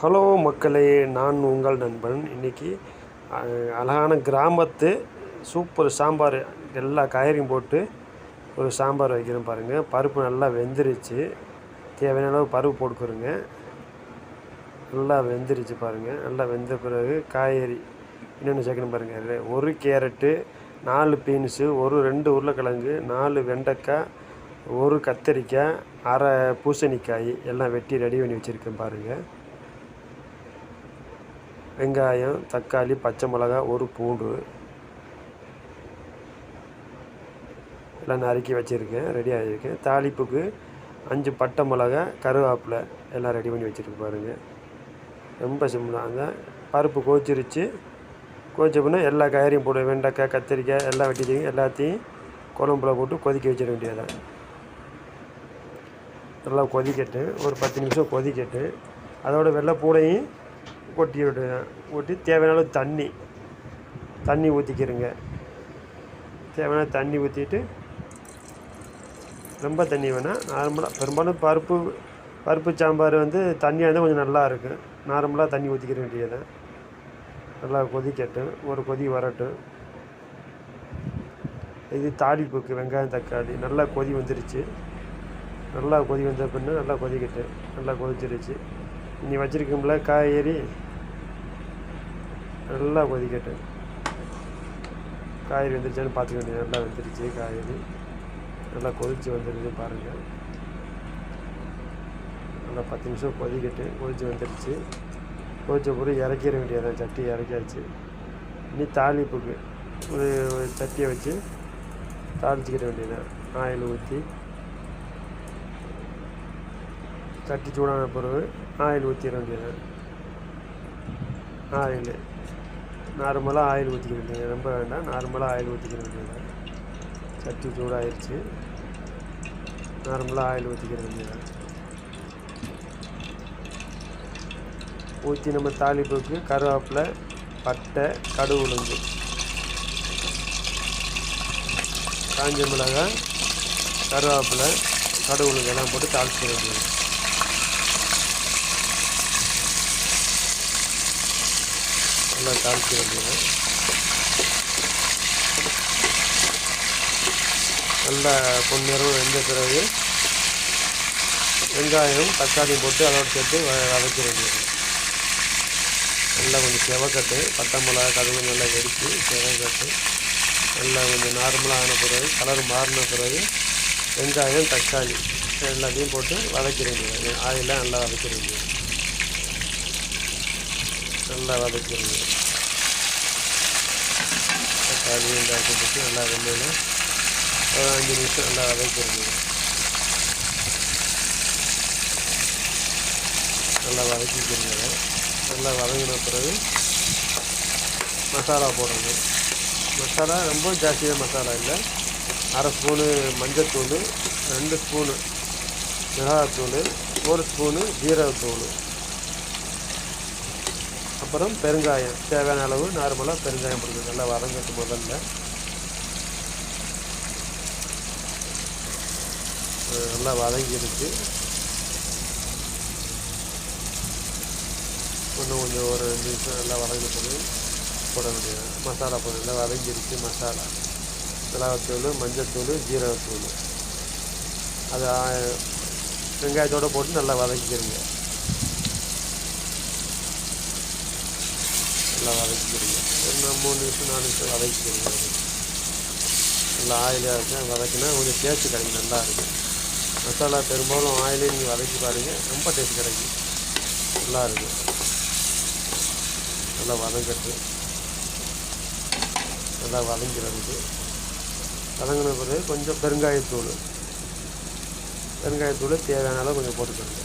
Hello மக்களே நான் உங்கள் நண்பன். இன்றைக்கி அழகான கிராமத்து சூப்பர் சாம்பார் எல்லா காய்கறியும் போட்டு ஒரு சாம்பார் வைக்கிறேன் பாருங்கள் பருப்பு நல்லா வெந்துருச்சு. தேவையான அளவு பருப்பு போட்டுக்கிறோங்க நல்லா வெந்துருச்சு பாருங்கள் நல்லா வெந்த பிறகு காய்கறி என்னென்ன சேர்க்கணும் பாருங்கள் ஒரு கேரட்டு நாலு பீன்ஸு ஒரு ரெண்டு உருளைக்கிழங்கு நாலு வெண்டைக்காய் ஒரு கத்தரிக்காய் அரை பூசணிக்காய் எல்லாம் வெட்டி ரெடி பண்ணி வச்சுருக்கேன் பாருங்கள் வெங்காயம் தக்காளி பச்சை மிளகா ஒரு பூண்டு. எல்லாம் நறுக்கி வச்சுருக்கேன் ரெடி ஆகியிருக்கேன் தாளிப்புக்கு அஞ்சு பட்டை மிளகா கருவேப்பிலை எல்லாம் ரெடி பண்ணி வச்சுருக்கு பாருங்கள் ரொம்ப சிம்பிளாக அந்த பருப்பு கோச்சிருச்சு கோச்ச எல்லா காய்கறியும் போடு வெண்டைக்காய் கத்திரிக்காய் எல்லாம் வெட்டி எல்லாத்தையும் குழம்புல போட்டு கொதிக்க வச்சிட வேண்டியதான் நல்லா கொதிக்கட்டு. ஒரு பத்து நிமிஷம் கொதிக்கட்டு. அதோட வெள்ளைப்பூடையும் கொட்டி விடுவேன் கொட்டி தேவையான அளவு தண்ணி தண்ணி ஊற்றிக்கிறேங்க தேவையான தண்ணி ஊற்றிட்டு ரொம்ப தண்ணி வேணால் நார்மலாக பெரும்பாலும் பருப்பு பருப்பு சாம்பார் வந்து தண்ணியாக இருந்தால் கொஞ்சம் நல்லா இருக்கும் நார்மலாக தண்ணி ஊற்றிக்கிற வேண்டியது நல்லா கொதிக்கட்டும் ஒரு கொதி வரட்டும். இது தாளிப்புக்கு வெங்காயம் தக்காளி நல்லா கொதி வந்துருச்சு. நல்லா கொதி வந்த பின்னே நல்லா கொதிக்கட்டு நல்லா கொதிச்சிருச்சு. இனி வச்சுருக்கோம்ல காய்கறி நல்லா கொதிக்கட்டு காய்கறி வந்துருச்சான்னு பார்த்துக்க வேண்டியது. நல்லா வந்துருச்சு காய்கறி நல்லா கொதித்து வந்துருச்சு பாருங்கள் நல்லா பத்து நிமிஷம் கொதிக்கட்டு கொதித்து வந்துருச்சு. கொதித்த பிறகு இறக்கிற வேண்டியதான் சட்டி இறக்கியாச்சு. இனி தாளிப்புக்கு ஒரு ஒரு சட்டியை வச்சு தாளிச்சிக்கிற வேண்டியதான் ஆயில் ஊற்றி சட்டி சூடான பிறகு ஆயில் ஊற்றிட வேண்டியது. ஆயில். நார்மலாக ஆயில் ஊற்றிக்க வேண்டியது. ரொம்ப வேண்டாம். நார்மலாக ஆயில் ஊற்றிக்க வேண்டியது. சட்டி சூடாயிருச்சு. நார்மலாக ஆயில் ஊற்றிக்க வேண்டியது. ஊற்றி நம்ம தாளிப்புக்கு கருவேப்பிலை பட்டை கடுகு உளுந்து. காஞ்ச மிளகாய் கருவேப்பிலை கடுகு உளுந்து எல்லாம் போட்டு தாளிச்சு வேண்டியது. நல்லா தாளிக்க வேண்டியது. நல்லா பொன்னிறவு வெந்த பிறகு வெங்காயம் தக்காளியும் போட்டு அதோடு சேர்த்து வ- வதக்க வேண்டியது. நல்லா கொஞ்சம் செவக்கட்டு பட்டை மிளகா கதவு நல்லா வெடித்து செவக்கட்டு. நல்லா கொஞ்சம் நார்மலாக ஆன பிறகு கலர் மாறின பிறகு வெங்காயம் தக்காளி எல்லாத்தையும் போட்டு வதக்க வேண்டியது. ஆயிலாம் நல்லா வதக்க வேண்டியது. நல்லா வதக்கிடுங்க. தக்காளி வெங்காயத்தை போட்டு நல்லா வெள்ளையில் ஒரு அஞ்சு நிமிஷம் நல்லா வதக்கிடுங்க. நல்லா வதக்கிக்கிறீங்க நல்லா வதங்கின பிறகு மசாலா போடணும். மசாலா ரொம்ப ஜாஸ்தியாக மசாலா இல்லை. அரை ஸ்பூனு மஞ்சத்தூள் ரெண்டு ஸ்பூனு மிளகாத்தூள் ஒரு ஸ்பூனு ஜீரகத்தூள். அப்புறம் பெருங்காயம். தேவையான அளவு நார்மலாக பெருங்காயம் போடுங்க நல்லா வதங்கட்டு முதல்ல. நல்லா வதங்கிடுச்சு. இன்னும் கொஞ்சம் ஒரு ரெண்டு நிமிஷம் நல்லா வதங்கிட்டு போட வேண்டியது. மசாலா போட நல்லா வதங்கிடுச்சு மசாலா. மிளகாத்தூள் மஞ்சத்தூள் ஜீரகத்தூள். அது வெங்காயத்தோடு போட்டு நல்லா வதக்கிக்கிறீங்க. நல்லா வதக்கிக்கிறீங்க ஒரு மூணு நிமிஷம் நாலு நிமிஷம் வதக்கிக்கிறீங்க நல்லா ஆயிலாக இருக்கும் வதக்கினா கொஞ்சம் டேஸ்ட்டு கிடைக்கும் நல்லா இருக்கும். மசாலா பெரும்பாலும் ஆயிலே நீங்கள் வதக்கி பாருங்கள் ரொம்ப டேஸ்ட் கிடைக்கும். நல்லா இருக்கும். நல்லா வதங்கட்டு நல்லா வதங்கிறதுக்கு. வதங்கின பிறகு கொஞ்சம் பெருங்காயத்தூள். பெருங்காயத்தூள் தேவையான அளவு கொஞ்சம் போட்டுக்கோங்க.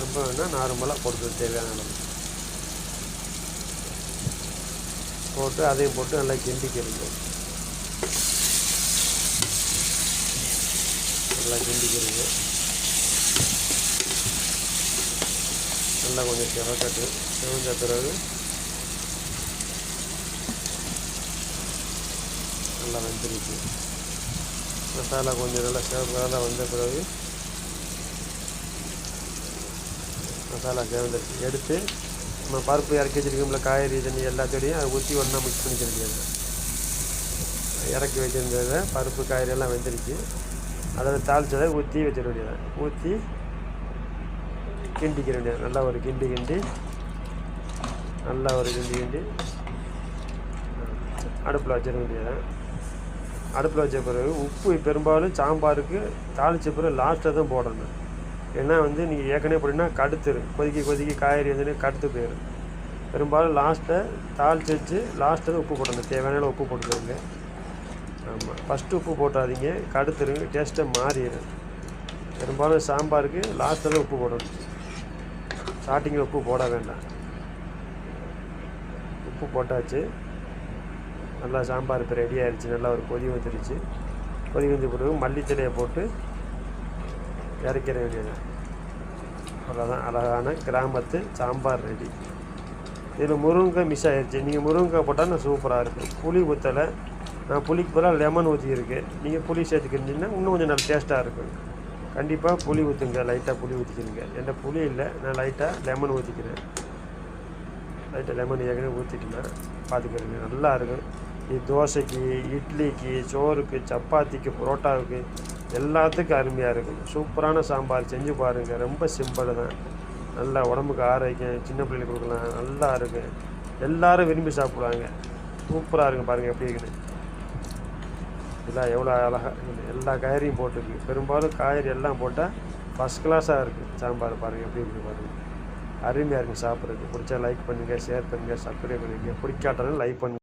ரொம்ப வேணால் நார்மலாக போட்டுக்கணும் தேவையான அளவு. போட்டு அதையும் போட்டு நல்லா கிண்டிக்கிறது நல்லா கிண்டிக்கிறது நல்லா கொஞ்சம் சிவக்கட்டு சிவந்த பிறகு நல்லா வெந்துருச்சு. மசாலா கொஞ்சம் நல்லா சிவப்பாக வந்த பிறகு மசாலா சேர்ந்துருச்சு எடுத்து நம்ம பருப்பு இறக்கி வச்சுருக்கோம்ல காய்கறி தண்ணி எல்லாத்தையும் அதை ஊற்றி ஒன்றா மிக்ஸ் பண்ணிக்க வேண்டியது இறக்கி வச்சிருந்ததை பருப்பு காய்கறி எல்லாம் வெந்துருச்சு. அதில் தாளிச்சதை ஊற்றி வச்சிட வேண்டியது ஊற்றி கிண்டிக்க வேண்டியது. நல்லா ஒரு கிண்டி கிண்டி நல்லா ஒரு கிண்டி கிண்டி அடுப்பில் வச்சிட வேண்டியது அடுப்பில் வச்ச பிறகு உப்பு பெரும்பாலும் சாம்பாருக்கு தாளித்த பிறகு லாஸ்ட்டாக தான் போடணும். ஏன்னா வந்து நீங்கள் ஏற்கனவே போட்டிங்கன்னா கடுத்துரும் கொதிக்க கொதிக்க காய்கறி வந்து கடுத்து போயிடும் பெரும்பாலும் லாஸ்ட்டை தாளித்து வச்சு லாஸ்ட்டில் உப்பு போடணும். தேவையான அளவு உப்பு போட்டுக்கோங்க. ஆமாம் ஃபஸ்ட்டு உப்பு போட்டாதீங்க. கடுத்துருங்க டேஸ்ட்டை மாறிடும் பெரும்பாலும் சாம்பாருக்கு லாஸ்ட்டில் உப்பு போடணும். ஸ்டார்டிங்கில் உப்பு போட வேண்டாம். உப்பு போட்டாச்சு. நல்லா சாம்பார் இப்போ ரெடி ஆகிடுச்சு நல்லா ஒரு கொதி வந்துருச்சு. கொதி வந்து பிறகு மல்லித்தலையை போட்டு இறக்கிற வேண்டியது. அவ்வளோதான் அழகான கிராமத்து சாம்பார் ரெடி. இதில் முருங்கை மிஸ் ஆகிடுச்சு நீங்கள் முருங்கை போட்டால் சூப்பராக இருக்கும். புளி ஊற்றலை நான் புளிக்கு பதிலாக லெமன் ஊற்றியிருக்கு நீங்கள் புளி சேர்த்துக்கிட்டீங்கன்னா இன்னும் கொஞ்சம் நல்லா டேஸ்ட்டாக இருக்கும். கண்டிப்பாக புளி ஊற்றுங்க லைட்டாக புளி ஊற்றிக்கிறீங்க என்கிட்ட புளி இல்லை. நான் லைட்டாக லெமன் ஊற்றிக்கிறேன் லைட்டாக லெமன் ஏற்கனவே ஊற்றிட்டேன்னா பார்த்துக்கிறேங்க நல்லா இருக்கும். இது தோசைக்கு இட்லிக்கு சோறுக்கு சப்பாத்திக்கு புரோட்டாவுக்கு எல்லாத்துக்கும் அருமையாக இருக்கும். சூப்பரான சாம்பார் செஞ்சு பாருங்கள் ரொம்ப சிம்பிள் தான். நல்லா உடம்புக்கு ஆரோக்கியம் சின்ன பிள்ளைகளுக்கு கொடுக்கலாம். நல்லா இருக்கும். எல்லோரும் விரும்பி சாப்பிடுவாங்க. சூப்பராக இருக்கும் பாருங்கள் எப்படி இருக்குன்னு. இதெல்லாம் எவ்வளோ அழகாக இருக்குது. எல்லா காய்கறியும் போட்டிருக்கு. பெரும்பாலும் காய்கறி எல்லாம் போட்டால் ஃபஸ்ட் கிளாஸாக இருக்குது சாம்பார் பாருங்கள் எப்படி இருக்குது பாருங்கள் அருமையாக இருக்குது சாப்பிட்றதுக்கு. பிடிச்சா லைக் பண்ணுங்கள் ஷேர் பண்ணுங்கள் சப்ஸ்கிரைப் பண்ணுங்கள் பிடிக்காட்டாலும் லைக் பண்ணுங்கள்